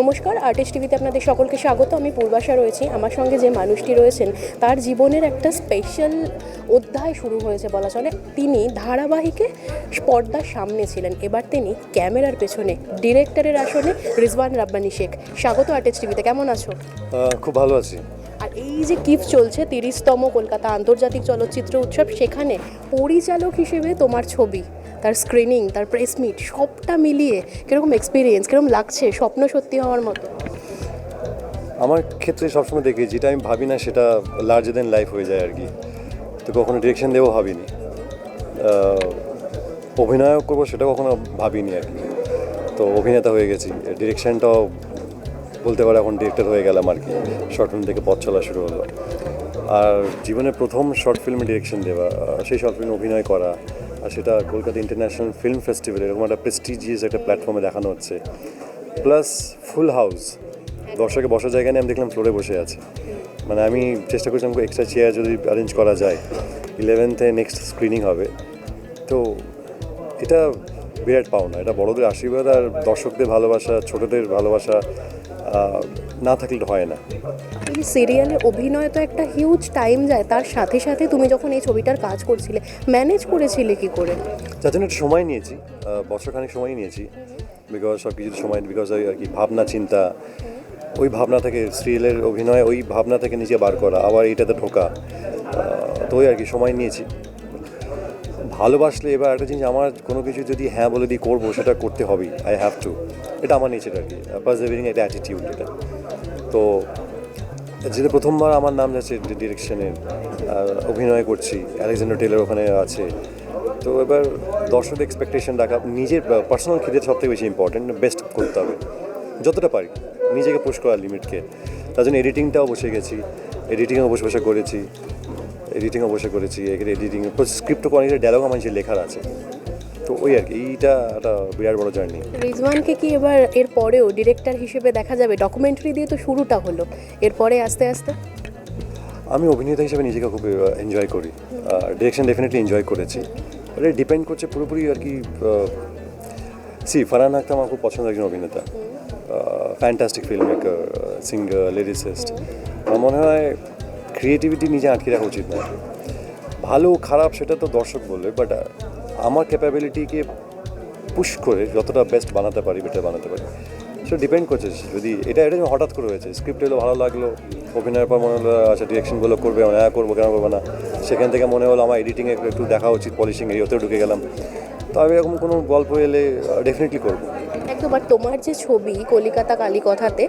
নমস্কার আর্টিস্ট টিভিতে আপনাদের সকলকে স্বাগত। আমি পূর্বাশা রয়েছি। আমার সঙ্গে যে মানুষটি রয়েছেন তার জীবনের একটা স্পেশাল অধ্যায় শুরু হয়েছে বলা চলে। তিনি ধারাবাহিকে পর্দার সামনে ছিলেন। এবার তিনি ক্যামেরার পেছনে ডিরেক্টরের আসনে রিজওয়ান রাব্বানি শেখ। স্বাগত আর্টিস্ট টিভিতে কেমন আছো? খুব ভালো আছি। আর এই যে কিফ চলছে তিরিশতম কলকাতা আন্তর্জাতিক চলচ্চিত্র উৎসব সেখানে পরিচালক হিসেবে তোমার ছবি। তার স্ক্রিনিং তার প্রেস মিট সবটা মিলিয়ে কীরকম এক্সপিরিয়েন্স কীরকম লাগছে, স্বপ্ন সত্যি হওয়ার মতো? আমার ক্ষেত্রে সবসময় দেখি, যেটা আমি ভাবি না, সেটা লার্জার দেন লাইফ হয়ে যায় আর কি। তো কখনো ডিরেকশন দেবো ভাবিনি। অভিনয় করব, সেটা কখনো ভাবিনি আর কি। তো অভিনেতা হয়ে গেছি। ডিরেকশনটাও বলতে পারে এখন ডিরেক্টর হয়ে গেলাম আর কি। শর্ট ফিল্ম থেকে পথ চলা শুরু হলো। আর জীবনের প্রথম শর্ট ফিল্মে ডিরেকশন দেওয়া, সেই শর্ট ফিল্ম অভিনয় করা আর সেটা কলকাতা ইন্টারন্যাশনাল ফিল্ম ফেস্টিভ্যাল এরকম একটা প্রেস্টিজিয়াস একটা প্ল্যাটফর্মে দেখানো হচ্ছে। প্লাস ফুল হাউস দর্শকের বসার জায়গা নিয়ে আমি দেখলাম ফ্লোরে বসে আছে। মানে আমি চেষ্টা করছিলাম এক্সট্রা চেয়ার যদি অ্যারেঞ্জ করা যায়। ইলেভেন্থে নেক্সট স্ক্রিনিং হবে। তো এটা বিরাট পাওনা, এটা বড়দের আশীর্বাদ আর দর্শকদের ভালোবাসা, ছোটদের ভালোবাসা না থাকলে হয় না। এই সিরিয়ালে অভিনয় তো একটা হিউজ টাইম যায় তার সাথে সাথে তুমি যখন এই ছবিটার কাজ করছিলে ম্যানেজ করেছিলে কি করে? যার জন্য একটু সময় নিয়েছি বছরখানেক সময় নিয়েছি বিকজ সব কিছু সময় বিকজ ওই আর কি ভাবনা চিন্তা ওই ভাবনা থেকে সিরিয়ালের অভিনয় ওই ভাবনা থেকে নিজে বার করা আবার এটাতে ঢোকা তো ওই আর কি সময় নিয়েছি। ভালোবাসলে এবার একটা জিনিস আমার কোনো কিছু যদি হ্যাঁ বলে দিই করব, সেটা করতে হবেই। আই হ্যাভ টু এটা আমার নেচার আর কি। পারসেভিং একটা অ্যাটিটিউড এটা। তো, যেটা প্রথমবার আমার নাম যাচ্ছে ডিরেকশনে অভিনয় করছি। অ্যালেকজান্ডার টেলার ওখানে আছে। তো এবার দর্শকের এক্সপেকটেশন রাখা, নিজের পার্সোনাল খিদের সব থেকে বেশি ইম্পর্টেন্ট বেস্ট করতে হবে। যতটা পারি, নিজেকে পুশ করার লিমিটকে তার জন্য এডিটিংটাও বসে গেছি। এডিটিংও বসে বসে করেছি। এডিটিংও অবশ্যই করেছি এখানে এডিটিং স্ক্রিপ্টও অনেকটা ডায়লগ আমার নিজের লেখার আছে। তো ওই আর কি এইটা একটা বিরাট বড় জার্নি রিজওয়ানকে কি এবার এর পরেও ডিরেক্টর হিসেবে দেখা যাবে? ডকুমেন্টারি দিয়ে তো শুরুটা হলো এরপরে আস্তে আস্তে? আমি অভিনেতা হিসেবে নিজেকে খুব এনজয় করি। ডিরেকশন ডেফিনেটলি এনজয় করেছি। এটা ডিপেন্ড করছে পুরোপুরি আর কি সি ফারহান আখতার আমার খুব পছন্দের একজন অভিনেতা। Fantastic film maker singer lyricist আমার মনে হয় ক্রিয়েটিভিটি নিজে আটকে রাখা উচিত নয়। ভালো খারাপ সেটা তো দর্শক বলবে বাট আমার ক্যাপাবিলিটিকে পুশ করে যতটা বেস্ট বানাতে পারি বেটার বানাতে পারি। সেটা ডিপেন্ড করছে যদি এটা এটা হঠাৎ করে হয়েছে স্ক্রিপ্ট এলো, ভালো লাগল, অভিনয়ের পর মনে হলো আচ্ছা ডিরেকশনগুলো করবে আমি হ্যাঁ করব, কেন করব না, সেখান থেকে মনে হলো, আমার এডিটিংয়ে একটু দেখা উচিত পলিশিং এই ওতেও ঢুকে গেলাম। তো আমি এরকম কোনো গল্প এলে ডেফিনেটলি করব। একদম, আর তোমার যে ছবি, কলিকাতা কালীকথাতে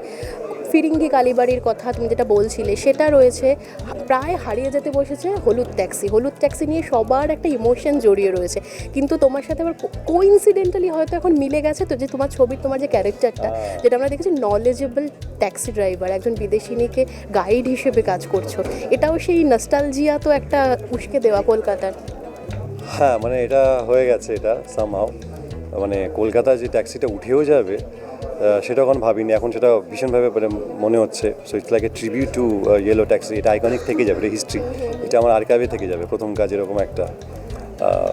ফিরিঙ্গি কালীবাড়ির কথা তুমি যেটা বলছিলে সেটা রয়েছে প্রায় হারিয়ে যেতে বসেছে হলুদ ট্যাক্সি। হলুদ ট্যাক্সি নিয়ে সবার একটা ইমোশন জড়িয়ে রয়েছে। কিন্তু তোমার সাথে আবার কোইন্সিডেন্টালি হয়তো এখন মিলে গেছে তো যে তোমার ছবির তোমার যে ক্যারেক্টারটা যেটা আমরা দেখেছি নলেজেবল ট্যাক্সি ড্রাইভার একজন বিদেশিনীকে গাইড হিসেবে কাজ করছ। এটাও সেই নস্টালজিয়া তো একটা উস্কে দেওয়া কলকাতার। হ্যাঁ মানে এটা হয়ে গেছে এটা সামহাও মানে কলকাতায় যে ট্যাক্সিটা উঠেও যাবে সেটা এখন ভাবিনি। এখন সেটা ভীষণভাবে মানে মনে হচ্ছে। So it's like a tribute to yellow taxi এটা আইকনিক থেকে যাবে এটা হিস্ট্রি এটা আমার আর্কাইভে থেকে যাবে প্রথম কাজ এরকম একটা।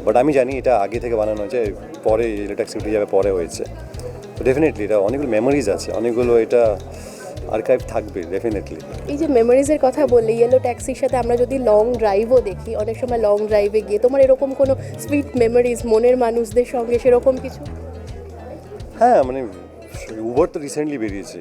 বাট আমি জানি এটা আগে থেকে বানানো হয়েছে পরে ইয়েলো ট্যাক্সি উঠে যাবে পরে হয়েছে। ডেফিনেটলি এটা অনেকগুলো মেমোরিজ আছে অনেকগুলো এটা আর্কাইভ থাকবে ডেফিনেটলি এই যে মেমোরিজের কথা বললে ইয়েলো ট্যাক্সির সাথে আমরা যদি লং ড্রাইভও দেখি অনেক সময় লং ড্রাইভে গিয়ে তোমার এরকম কোনো সুইট মেমোরিজ মনের মানুষদের সঙ্গে সেরকম কিছু? হ্যাঁ মানে উবার তো রিসেন্টলি বেরিয়েছে।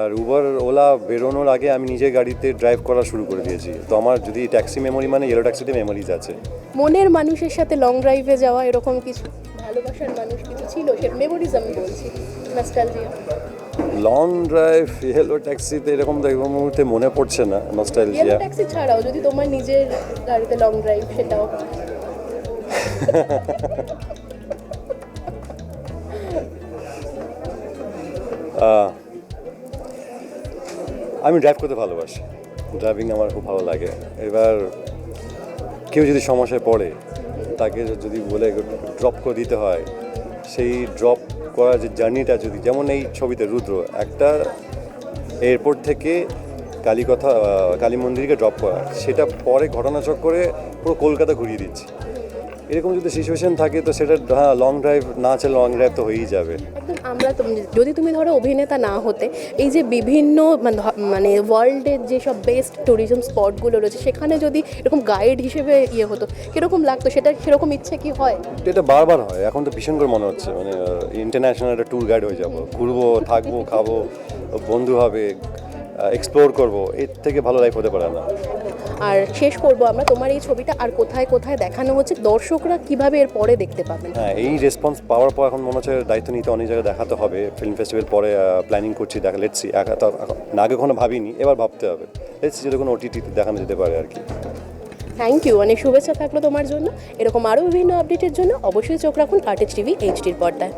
আর উবার ওলা বেরোনোর আগে আমি নিজের গাড়িতে ড্রাইভ করা শুরু করে দিয়েছি। তো আমার যদি ট্যাক্সি মেমোরি মানে ইয়েলো ট্যাক্সিতে মেমোরিজ আছে। মনের মানুষের সাথে লং ড্রাইভে যাওয়া এরকম কিছু ভালোবাসার মানুষ কিছু ছিল? সে মেমোরিজ আমি বলছি নস্টালজিয়া লং ড্রাইভ ইয়েলো ট্যাক্সিতে এরকম এই মুহূর্তে মনে পড়ছে না নস্টালজিয়া ইয়েলো ট্যাক্সি ছাড়াও যদি তোমার নিজের গাড়িতে লং ড্রাইভ সেটাও আমি ড্রাইভ করতে ভালোবাসি। ড্রাইভিং আমার খুব ভালো লাগে। এবার কেউ যদি সমস্যায় পড়ে তাকে যদি বলে ড্রপ করে দিতে হয় সেই ড্রপ করার যে জার্নিটা যদি যেমন এই ছবিতে রুদ্র একটা এয়ারপোর্ট থেকে কালীকথা আহ, কালী মন্দিরকে ড্রপ করা। সেটা পরে ঘটনাচক্রে পুরো কলকাতা ঘুরিয়ে দিচ্ছে। এরকম যদি সিচুয়েশন থাকে তো সেটা লং ড্রাইভ না চলে লং ড্রাইভ তো হয়েই যাবে। আমরা তুমি- যদি তুমি ধরো অভিনেতা না হতে এই যে বিভিন্ন মানে ধ- মানে ওয়ার্ল্ডের যেসব বেস্ট ট্যুরিজম স্পটগুলো রয়েছে সেখানে যদি এরকম গাইড হিসেবে ইয়ে হতো কীরকম লাগতো? সেটা সেরকম ইচ্ছে কি হয়? এটা বারবার হয়। এখন তো ভীষণ করে মনে হচ্ছে মানে ইন্টারন্যাশনাল একটা ট্যুর গাইড হয়ে যাব। ঘুরবো থাকব খাব বন্ধু হবে এক্সপ্লোর করব এর থেকে ভালো লাইফ হতে পারে না। আর শেষ করব আমরা। তোমার এই ছবিটা আর কোথায় কোথায় দেখানো হচ্ছে? দর্শকরা কীভাবে এর পরে দেখতে পাবেন? হ্যাঁ এই রেসপন্স পাওয়ার পর এখন মনে হচ্ছে দায়িত্ব নিতে অনেক জায়গায় দেখাতে হবে। ফিল্ম ফেস্টিভ্যাল পরে প্ল্যানিং করছি দেখা লেটসি না আগে কখনো ভাবিনি এবার ভাবতে হবে। লেটসি যদি কোনো ওটিটিতে দেখানো যেতে পারে আর কি। থ্যাংক ইউ অনেক শুভেচ্ছা থাকল তোমার জন্য। এরকম আরও বিভিন্ন আপডেটের জন্য অবশ্যই চোখ রাখুন আর্টিস্ট টিভি এইচডির পর্দায়।